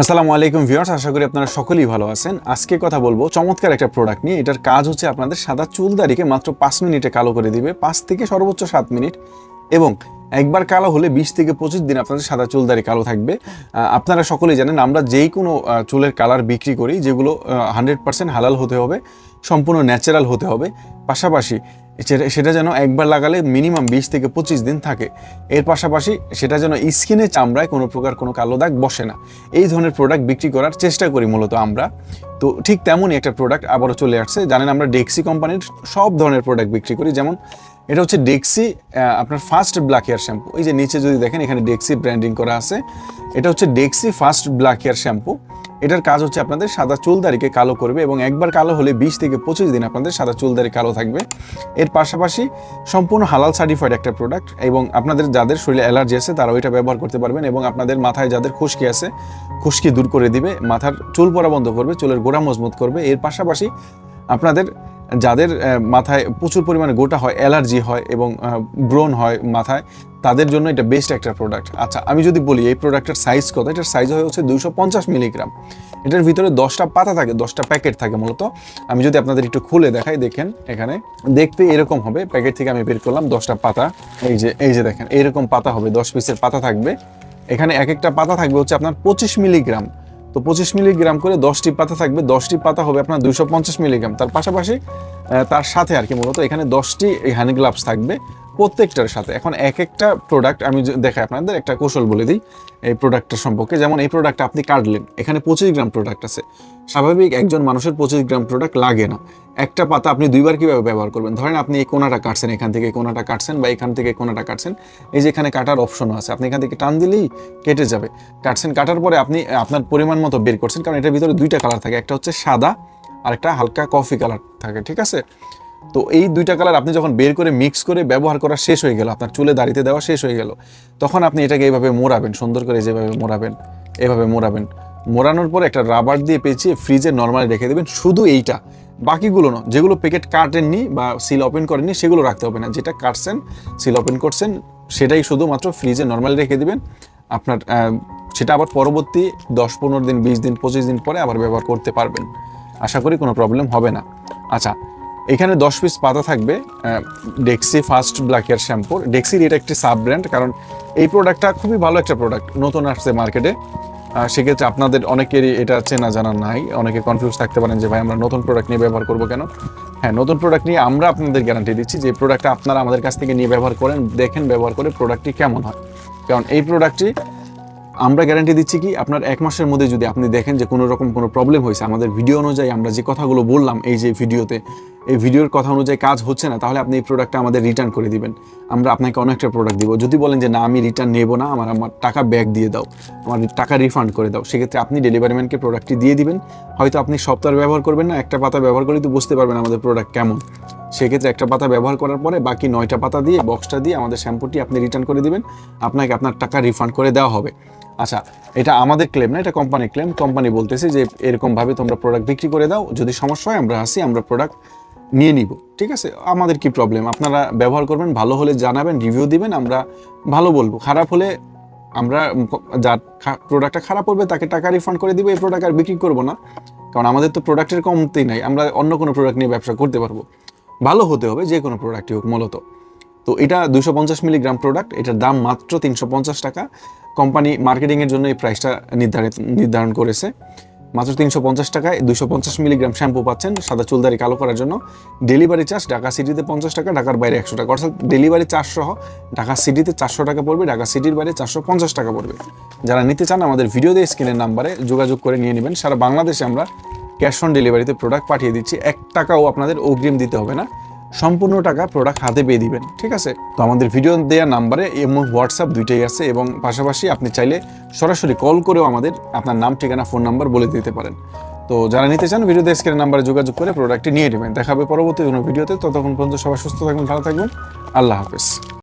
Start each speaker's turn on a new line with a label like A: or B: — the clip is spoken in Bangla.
A: আসসালামু আলাইকুম ভিউয়ার্স, আশা করি আপনারা সকলেই ভালো আছেন। আজকে কথা বলব চমৎকার একটা প্রোডাক্ট নিয়ে। এটার কাজ হচ্ছে আপনাদের সাদা চুল চুলদারিকে মাত্র পাঁচ মিনিটে কালো করে দিবে, পাঁচ থেকে সর্বোচ্চ সাত মিনিট। এবং একবার কালো হলে বিশ থেকে পঁচিশ দিন আপনাদের সাদা চুলদারি কালো থাকবে। আপনারা সকলেই জানেন, আমরা যেই কোনো চুলের কালার বিক্রি করি, যেগুলো হান্ড্রেড পার্সেন্ট হালাল হতে হবে, সম্পূর্ণ ন্যাচারাল হতে হবে। পাশাপাশি সেটা- যেন একবার লাগালে মিনিমাম বিশ থেকে পঁচিশ দিন থাকে। এর পাশাপাশি সেটা যেন স্কিনে চামড়ায় কোনো প্রকার কোনো কালো দাগ বসে না। এই ধরনের প্রোডাক্ট বিক্রি করার চেষ্টা করি মূলত আমরা। তো ঠিক তেমনই একটা প্রোডাক্ট আবারও চলে আসছে। জানেন আমরা ডেক্সি কোম্পানির সব ধরনের প্রোডাক্ট বিক্রি করি। যেমন এটা হচ্ছে ডেক্সি আপনার ফার্স্ট ব্ল্যাক হেয়ার শ্যাম্পু এই যে নিচে যদি দেখেন, এখানে ডেক্সি ব্র্যান্ডিং করা আছে। এটা হচ্ছে Dexe first black hair shampoo এটার কাজ হচ্ছে আপনাদের সাদা চুলদারিকে কালো করবে এবং একবার কালো হলে বিশ থেকে পঁচিশ দিন আপনাদের সাদা চুলদারি কালো থাকবে। এর পাশাপাশি সম্পূর্ণ হালাল সার্টিফাইড একটা প্রোডাক্ট এবং আপনাদের যাদের শরীরে অ্যালার্জি আছে তারা ওইটা ব্যবহার করতে পারবেন এবং আপনাদের মাথায় যাদের খুশকি আছে, খুশকি দূর করে দিবে। মাথার চুল পড়া বন্ধ করবে, চুলের গোড়া মজবুত করবে। এর পাশাপাশি আপনাদের যাদের মাথায় প্রচুর পরিমাণে গোটা হয়, অ্যালার্জি হয় এবং ব্রণ হয় মাথায়, তাদের জন্য এটা বেস্ট একটা প্রোডাক্ট আচ্ছা আমি যদি বলি, এই প্রোডাক্টের সাইজ কত? এটার সাইজ হয়ে হচ্ছে দুইশো পঞ্চাশ মিলিগ্রাম এটার ভিতরে দশটা পাতা থাকে, দশটা প্যাকেট থাকে মূলত। আমি যদি আপনাদের একটু খুলে দেখাই, দেখেন এখানে। দেখতে এরকম হবে প্যাকেট থেকে আমি বের করলাম দশটা পাতা। এই যে এই যে দেখেন এইরকম পাতা হবে, দশ পিসের পাতা থাকবে। এখানে এক একটা পাতা থাকবে হচ্ছে আপনার পঁচিশ মিলিগ্রাম তো পঁচিশ মিলিগ্রাম করে দশটি পাতা থাকবে, দশটি পাতা হবে আপনার দুইশো পঞ্চাশ মিলিগ্রাম। তার পাশাপাশি তার সাথে আর কি মূলত এখানে দশটি হ্যান্ড গ্লাভস থাকবে। প্রত্যেকটার সাথে। এখন এক একটা প্রোডাক্ট আমি দেখাই আপনাদের, একটা কৌশল বলে দিই এই প্রোডাক্টটার সম্পর্কে। যেমন এই প্রোডাক্টটা আপনি কাটলেন, এখানে পঁচিশ গ্রাম প্রোডাক্ট আছে। স্বাভাবিক একজন মানুষের পঁচিশ গ্রাম প্রোডাক্ট লাগে না। একটা পাতা আপনি দুইবার কীভাবে ব্যবহার করবেন? ধরেন আপনি এই কোনাটা কাটছেন, এখান থেকে কোনাটা কাটছেন বা এখান থেকে কোনাটা কাটছেন। এই যে এখানে কাটার অপশনও আছে। আপনি এখান থেকে টান দিলেই কেটে যাবে। কাটছেন, কাটার পরে আপনি, আপনার পরিমাণ মতো বের করছেন। কারণ এটার ভিতরে দুইটা কালার থাকে। একটা হচ্ছে সাদা আর একটা হালকা কফি কালার থাকে, ঠিক আছে? তো এই দুইটা কালার আপনি যখন বের করে মিক্স করে ব্যবহার করা শেষ হয়ে গেল, আপনার চুলে দাড়িতে দেওয়া শেষ হয়ে গেল, তখন আপনি এটাকে এইভাবে মোড়াবেন, সুন্দর করে যেভাবে মোড়াবেন, এভাবে মোড়াবেন। মোড়ানোর পরে একটা রাবার দিয়ে পেঁচিয়ে ফ্রিজে নর্মালি রেখে দেবেন, শুধু এইটা। বাকিগুলো না যেগুলো প্যাকেট কাটেননি বা সিল ওপেন করেননি, সেগুলো রাখতে হবে না। যেটা কাটছেন সিল ওপেন করছেন, সেটাই শুধুমাত্র ফ্রিজে নর্মালি রেখে দেবেন। আপনার সেটা আবার পরবর্তী দশ, পনেরো দিন, বিশ দিন, পঁচিশ দিন পরে আবার ব্যবহার করতে পারবেন। আশা করি কোনো প্রবলেম হবে না। আচ্ছা এখানে দশ পিস পাতা থাকবে ডেক্সি ফার্স্ট ব্ল্যাক হেয়ার শ্যাম্পুর ডেক্সির এটা একটি সাব ব্র্যান্ড কারণ এই প্রোডাক্টটা খুবই ভালো একটা প্রোডাক্ট নতুন আসছে মার্কেটে সেক্ষেত্রে আপনাদের অনেকেরই এটা চেনা জানা নাই, অনেকে কনফিউজ থাকতে পারেন যে, ভাই, আমরা নতুন প্রোডাক্ট নিয়ে ব্যবহার করব কেন? হ্যাঁ নতুন প্রোডাক্ট নিয়ে আমরা আপনাদের গ্যারান্টি দিচ্ছি যে প্রোডাক্টটা আপনারা আমাদের কাছ থেকে নিয়ে ব্যবহার করেন, দেখেন ব্যবহার করে প্রোডাক্টটি কেমন হয়। কারণ এই প্রোডাক্টটি আমরা গ্যারান্টি দিচ্ছি কি, আপনার এক মাসের মধ্যে যদি আপনি দেখেন যে কোনো রকম কোনো প্রবলেম হয়েছে, আমাদের ভিডিও অনুযায়ী আমরা যে কথাগুলো বললাম এই যে ভিডিওতে এই ভিডিওর কথা অনুযায়ী কাজ হচ্ছে না, তাহলে আপনি এই প্রোডাক্টটা আমাদের রিটার্ন করে দিবেন। আমরা আপনাকে অনেক একটা প্রোডাক্ট দিব। যদি বলেন যে, না, আমি রিটার্ন নেব না, আমার আমার টাকা ব্যাক দিয়ে দাও, আমার টাকা রিফান্ড করে দাও, সেক্ষেত্রে আপনি ডেলিভারি ম্যানকে প্রোডাক্টটি দিয়ে দিবেন। হয়তো আপনি সপ্তাহ ব্যবহার করবেন না, একটা পাতা ব্যবহার করে তো বুঝতে পারবেন আমাদের প্রোডাক্ট কেমন। সেক্ষেত্রে একটা পাতা ব্যবহার করার পরে বাকি নয়টা পাতা দিয়ে বক্সটা দিয়ে আমাদের শ্যাম্পুটি আপনি রিটার্ন করে দিবেন। আপনাকে আপনার টাকা রিফান্ড করে দেওয়া হবে। আচ্ছা এটা আমাদের ক্লেম না, এটা কোম্পানির ক্লেম কোম্পানি বলতেছে যে, এরকমভাবে তোমরা প্রোডাক্ট বিক্রি করে দাও, যদি সমস্যা হয় আমরা আসি, আমরা প্রোডাক্ট নিয়ে নিব। ঠিক আছে? আমাদের কি প্রবলেম আপনারা ব্যবহার করবেন, ভালো হলে জানাবেন রিভিউ দিবেন, আমরা ভালো বলব। খারাপ হলে আমরা যার প্রোডাক্টটা খারাপ হবে, তাকে টাকা রিফান্ড করে দিব, এই প্রোডাক্ট আর বিক্রি করব না। কারণ আমাদের তো প্রোডাক্টের কমতেই নাই, আমরা অন্য কোনো প্রোডাক্ট নিয়ে ব্যবসা করতে পারব। ভালো হতে হবে যে কোনো প্রোডাক্টই হোক মূলত। তো এটা দুশো পঞ্চাশ মিলিগ্রাম প্রোডাক্ট এটার দাম মাত্র তিনশো পঞ্চাশ টাকা। কোম্পানি মার্কেটিংয়ের জন্য এই প্রাইসটা নির্ধারিত, নির্ধারণ করেছে। মাত্র তিনশো পঞ্চাশ টাকায় দুশো পঞ্চাশ মিলিগ্রাম শ্যাম্পু পাচ্ছেন সাদা চুলদারি কালো করার জন্য। ডেলিভারি চার্জ ঢাকা সিটিতে পঞ্চাশ টাকা, ঢাকার বাইরে একশো টাকা। অর্থাৎ ডেলিভারি চার্জ সহ ঢাকা সিটিতে চারশো টাকা পড়বে, ঢাকা সিটির বাইরে চারশো পঞ্চাশ টাকা পড়বে। যারা নিতে চান আমাদের ভিডিও দিয়ে স্ক্রিনের নাম্বারে যোগাযোগ করে নিয়ে নেবেন। সারা বাংলাদেশে আমরা ক্যাশ অন ডেলিভারিতে প্রোডাক্ট পাঠিয়ে দিচ্ছি। এক টাকাও আপনাদের অগ্রিম দিতে হবে না। সম্পূর্ণ টাকা প্রোডাক্ট হাতে পেয়ে দিবেন, ঠিক আছে? তো আমাদের ভিডিও দেওয়া নাম্বারে এবং হোয়াটসঅ্যাপ দুইটাই আছে এবং পাশাপাশি আপনি চাইলে সরাসরি কল করেও আমাদের আপনার নাম, ঠিকানা ফোন নাম্বার বলে দিতে পারেন। তো যারা নিতে চান ভিডিও স্ক্রিনের নাম্বারে যোগাযোগ করে প্রোডাক্টটি নিয়ে নেবেন। দেখাবে পরবর্তী কোনো ভিডিওতে ততক্ষণ পর্যন্ত সবাই সুস্থ থাকবেন, ভালো থাকবেন। আল্লাহ হাফেজ।